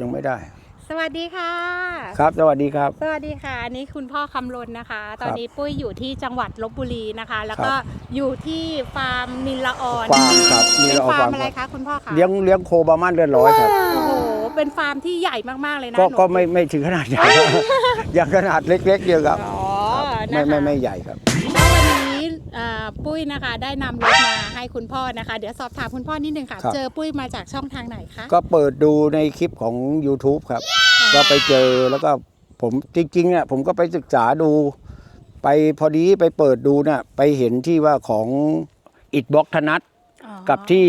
ยังไม่ได้ สวัสดีค่ะ ครับ สวัสดีครับ สวัสดีค่ะอันนี้คุณพ่อคำลนนะคะ ตอนนี้ปุ้ยอยู่ที่จังหวัดลบบุรีนะคะ แล้วก็อยู่ที่ฟาร์มนิลละออนฟาร์มครับมีเป็นเราเอาฟาฟาร์ร์มมอะไรครับคะคุณพ่อคะเลี้ยงเลี้ยงโคบามันเลือดร้อยครับ โอ้โหเป็นฟาร์มที่ใหญ่มากๆเลยนะก็หนูก็ไม่ไม่ถึงขนาดใหญ่ อย่างขนาดเล็กๆเดียวครับ อ๋อไม่นะคะ ไม่ไม่ใหญ่ครับแล้ววันนี้อ่า ปุ้ยนะคะ ได้นำรถมาให้คุณพ่อนะคะ เดี๋ยวสอบถามคุณพ่อนิดนึงค่ะ ครับ เจอปุ้ยมาจากช่องทางไหนคะก็เปิดดูในคลิปของ YouTube ครับ ก็ไปเจอแล้วก็ผมจริงๆเนี่ยผมก็ไปศึกษาดู ไปพอดีไปเปิดดูเนี่ยไปเห็นที่ว่าของอิดบล็อกธนัทอ๋อกับที่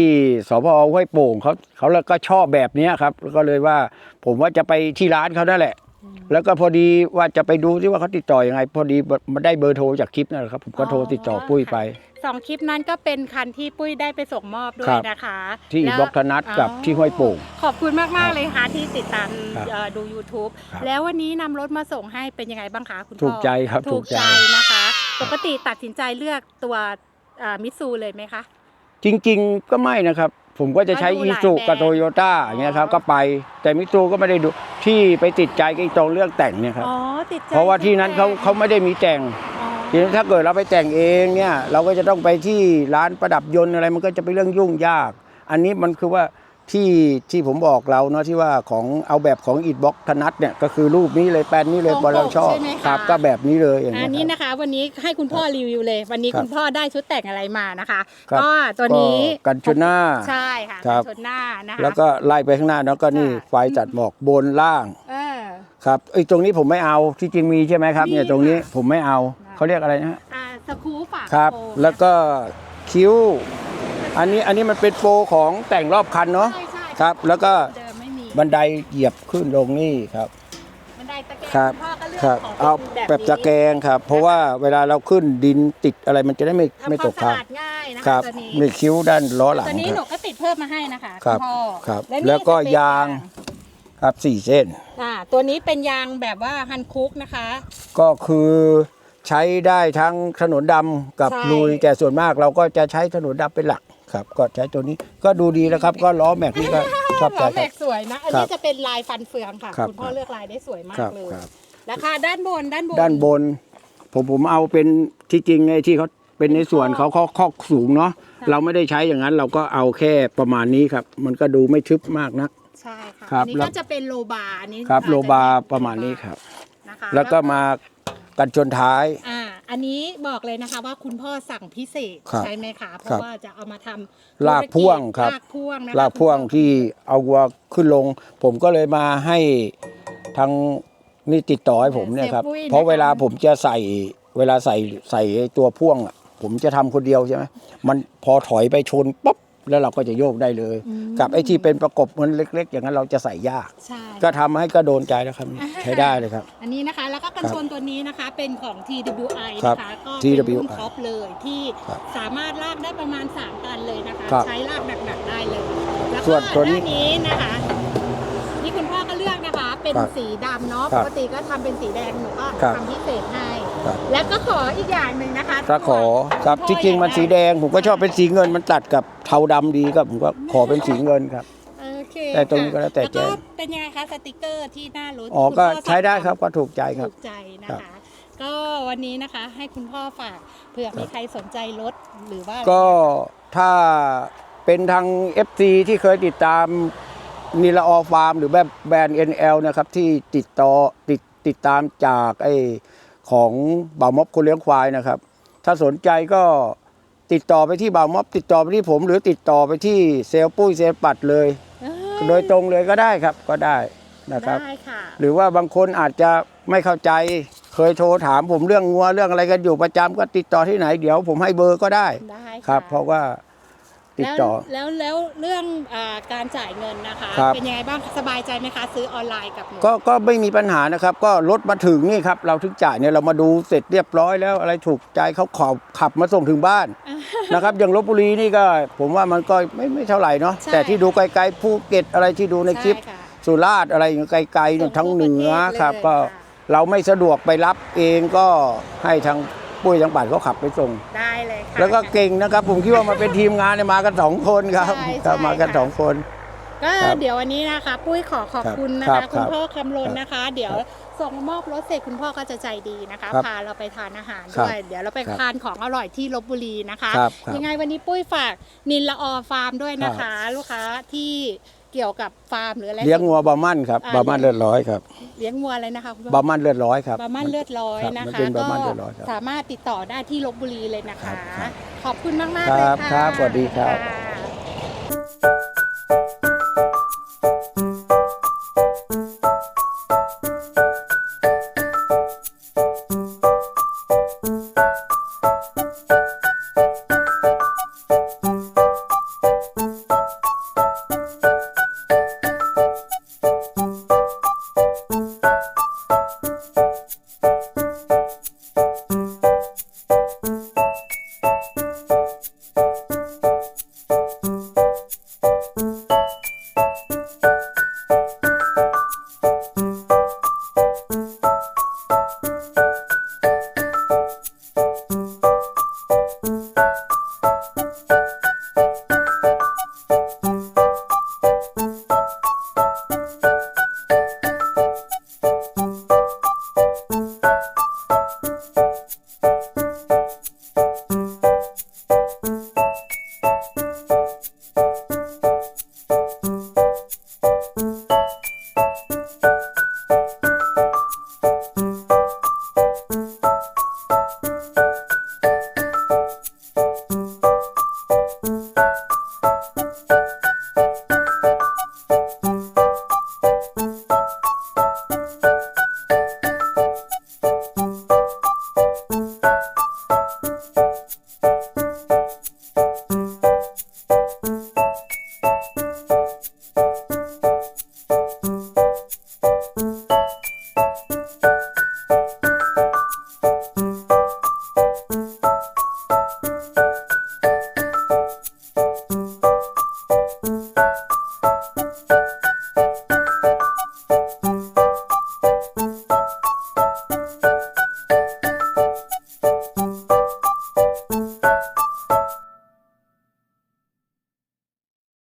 สพห้วยโป่งเขาเขาแล้วก็ชอบแบบเนี้ยครับแล้วก็เลยว่า ผมว่าจะไปที่ร้านเขานั่นแหละ แล้วก็พอดีว่าจะไปดูที่ว่าเขาติดต่ออยังไง พอดีมาได้เบอร์โทรจากคลิปนั่นแหละครับ ผมก็โทรติดต่อปุ้ยไป สองคลิปนั้นก็เป็นคันที่ปุ้ยได้ไปส่งมอบด้วครัยบนะคะที่อิแล้ดวบล็อกธนัทกับที่ห้วยโป่ง ขอบคุณมากมากๆเลยค่ะที่ติดตามครับเอ่อดู YouTube ครับ แล้ววันนี้นำรถมาส่งให้เป็นยังไงบ้างคะคุณพ่อถูกใจครับถูถูกกใจใจ นะคะ ปกติตัดสินใจเลือกตัวมิตซูเลยไหมคะ จริง ๆ ก็ไม่นะครับ ผมก็จะใช้ก็ดูอีหลายซูแบรนด์กับโตโยต้าอย่างเงี้ยครับ อ๋อ ก็ไปแต่มิตซูก็ไม่ได้ดูที่ไปติดใจกับไอ้ตรงเรื่องแต่งเนี่ยครับ อ๋อติดใจเพราะว่าที่นั้นเขาเขาไม่ได้มีแต่ง อ๋อทีนี้ถ้าเกิดเราไปแต่งเองเนี่ย เราก็จะต้องไปที่ร้านประดับยนต์อะไร มันก็จะเป็นเรื่องยุ่งยาก อันนี้มันคือว่า ที่ที่ผมบอกเราเนาะที่ว่าของเอาแบบของอิดบ็อกธนัทเนี่ยก็คือรูปนี้เลยแปลนนี้เลยบอลเราชอบใช่ไหมะครับก็แบบนี้เลยอย่างอัเงี้นยนี้ครับ นะคะ วันนี้ให้คุณพ่อรีวิวเลย วันนี้ครับคุณพ่อได้ชุดแต่งอะไรมานะคะ ครับ ก็ตัวนี้ก็กันชนหน้า ใช่ค่ะครับกันชนหน้านะคะ แล้วก็ไล่ไปข้างหน้าแล้วก็นี่ค่ะ ไฟจัดหมอกบนล่างเออ ครับไอ้ยตรงนี้ผมไม่เอาที่จริงมีใช่ไหมครับมีเนี่ยตรงนี้ค่ะผมไม่เอาค่ะ เขาเรียกอะไรนะฮะอ่าสกรูฝาครับ โปงแล้วก็คิ้ว อันนี้อันนี้มันเป็นโปรของแต่งรอบคันเนาะใช่ใช่ครับ แล้วก็เดิมไม่มีบันไดเหยียบขึ้นลงนี่ครับ บันไดตะแกรงครับณพ่อก็เลือกครับของเอาเป็นแบบนี้ตะแกรงครับ เพราะว่าเวลาเราขึ้นดินติดอะไรมันจะได้ไม่ทำไม่ควาตมกสะครับอาดง่ายนะคคะรับตัวนี้นี่คิ้วด้านล้อหลังตัวนี้คหนูรับ ก็ติดเพิ่มมาให้นะคะครับณพ่อครับนี่แล้วก็จะเป็นยาง ครับสี่เส้น อ่าตัวนี้เป็นยางแบบว่าฮันคุกนะคะ ก็คือใช้ได้ทั้งถนนดำกับใช่ ลุยแต่ส่วนมากเราก็จะใช้ถนนดำเป็นหลัก ครับก็ใช้ตัวนี้ก็ดูดีแล้วครับก็ล้อแม็กนี่ก็ชอบใจล้อคแม็รับ กสวยนะ อันครันี้บจะเป็นลายฟันเฟืองค่ะ ครับคุณพ่อเลือกลายได้สวยมาครักบเลยครับ ราคาด้านบนด้านบน ด้านบน ผมผมเอาเป็นที่จริงไอ้ที่เขาเป็นในส่วนเขาเขาคอกสูงเนาะค่ะเราไม่ได้ใช้อย่างนั้นเราก็เอาแค่ประมาณนี้ครับ มันก็ดูไม่ทึบมากนักใช่ค่ะครับอันนี้แล้ว ก็จะเป็นโลบาร์อันนี้ครับอจจะโลบาร์แยกประมาณนี้ครับ นะคะแล้วก็มากันชนท้าย อ่า อันนี้บอกเลยนะคะว่าคุณพ่อสั่งพิเศษครับใช่ไหมคะเพครัราะบ ว่าจะเอามาทำลากพ่วงครับ ลากพ่วงนะคะลากพ่วงคุณพ่อที่เอาวัวขึ้นลง ผมก็เลยมาให้ทางนี่ติดต่อให้ผมเนี่ยครับเสียปุ้ยนะคะเพราะเวลาผมจะใส่เวลาใส่ใส่ไอ้ตัวพ่วงอะผมจะทำคนเดียวใช่ไหมมันพอถอยไปชนปุ๊บ แล้วเราก็จะโยกได้เลยอืมกับไอ้ที่เป็นประกบมันเล็ก ๆ อย่างนั้นเราจะใส่ยาก ใช่ ก็ทำให้ก็โดนใจแล้วครับ ใช้ได้เลยครับ อันนี้นะคะ แล้วก็กันชนตัวนี้นะคะเป็นของ TWI ครับนะคะก็เป็นรุ่น TWI ท็อปเลยที่ครับสามารถลากได้ประมาณ 3 ตันเลยนะคะ ครับใช้ลากหนักๆได้เลย แล้วส่ก็วนตัวนี้ด้านนี้นะคะนี่คุณพ่อก็เลือกนะคะ เป็นครับสีดำเนาะครัปบกติก็ทำเป็นสีแดงหนูก็ครับ ทำพิเศษให้ ครับ แล้วก็ขออีกอย่างหนึ่งนะคะถ้าขอครับณพ่อที่จริงมันอยากได้สีแดง ผมก็ชอบเป็นสีเงินมันตัดกับเทาดำดีครับผมก็ขอเป็นสีเงินครับ โอเคแต่ตรงนี้ก็แล้วแต่ล้วแจ้ก็งเป็นยังไงคะสติกเกอร์ที่หน้ารถอ๋อคุณก็พ่อใช้ได้สั่งครับก็ถูกใจครับ ถูกใจนะครัคะ บ ก็วันนี้นะคะ ให้คุณพ่อฝากเผื่อมีใครสนใจรถหรือว่าก็ถ้าเป็นทาง FC ที่เคยติดตามนิลาออฟาร์ม หรือแบบแบรนด์ NL นะครับ ที่ติดต่อติดติดตามจากไอ้ ของบ่าวม็อบคนเลี้ยงควายนะครับ ถ้าสนใจก็ติดต่อไปที่บ่าวม็อบติดต่อไปที่ผม หรือติดต่อไปที่เซลล์ปุ้ยเซลล์ปัดเลย เอ้ยโดยตรงเลยก็ได้ครับก็ได้นะครับ ได้ค่ะ หรือว่าบางคนอาจจะไม่เข้าใจ เคยโทรถามผมเรื่องงัวเรื่องอะไรกันอยู่ประจำก็ติดต่อที่ไหนเดี๋ยวผมให้เบอร์ก็ได้ ได้ะครับ เพราะว่า ติดต่อแล้วแล้วแล้วเรื่องอาการจ่ายเงินนะคะ ครับ เป็นยังไงบ้างสบายใจไหมคะ ซื้อออนไลน์กับหนูก็ก็ไม่มีปัญหานะครับ ก็รถมาถึงนี่ครับ เราถึงจ่ายเนี่ยเรามาดูเสร็จเรียบร้อยแล้วอะไรถูกใจเขาขอบขับมาส่งถึงบ้านนะครับ อย่างลบบุรีนี่ก็ ผมว่ามันก็ไม่ไม่เท่าไหร่เนาะใช่ แต่ที่ดูไกลๆภูเก็ตอะไรที่ดูในคลิป ใช่ค่ะสุราษฎร์อะไรอย่างไกลๆเนี่ยส่งทั้งทั่วเหนือประเทศเลยครับ ก็ค่ะเราไม่สะดวกไปรับเองก็ให้ทาง ปุ้ยทางปัดเขาขับไปส่ง ได้เลยค่ะ แล้วก็เก่งนะครับ ผมคิดว่ามาเป็นทีมงานเนี่ยมากันสองคนครับใช่ครับมากันค่ะ สองคน ก็ครับเดี๋ยววันนี้นะคะ ปุ้ยขอขอบคุณนะครัคะ บคุณพ่อคำลนนะคะ เดี๋ยวส่งมอบรถเสร็จคุณพ่อก็จะใจดีนะคะ ครับพาเราไปทานอาหารครับด้วย เดี๋ยวเราไปครับทานของอร่อยที่ลบบุรีนะคะ ครับครับยังไงวันนี้ปุ้ยฝากนินละออฟาร์มด้วยนะคะ ลูกค้าที่ เกี่ยวกับฟาร์มหรืออะไร เลี้ยงงัวบามั่นครับอ่า บามั่นเลือดร้อยครับเลี้ยงงัวอะไรนะคะคุณพ่อบามั่นเลือดร้อยครับ บามันเลือดร้อยครับนะมันคะเป็นก็บามั่นเลือดร้อยครับสามารถติดต่อได้ที่ลบบุรีเลยนะคะครับขอบคุณมากมากคๆเลยรับค่ะครับสวัสดีครับค่ะ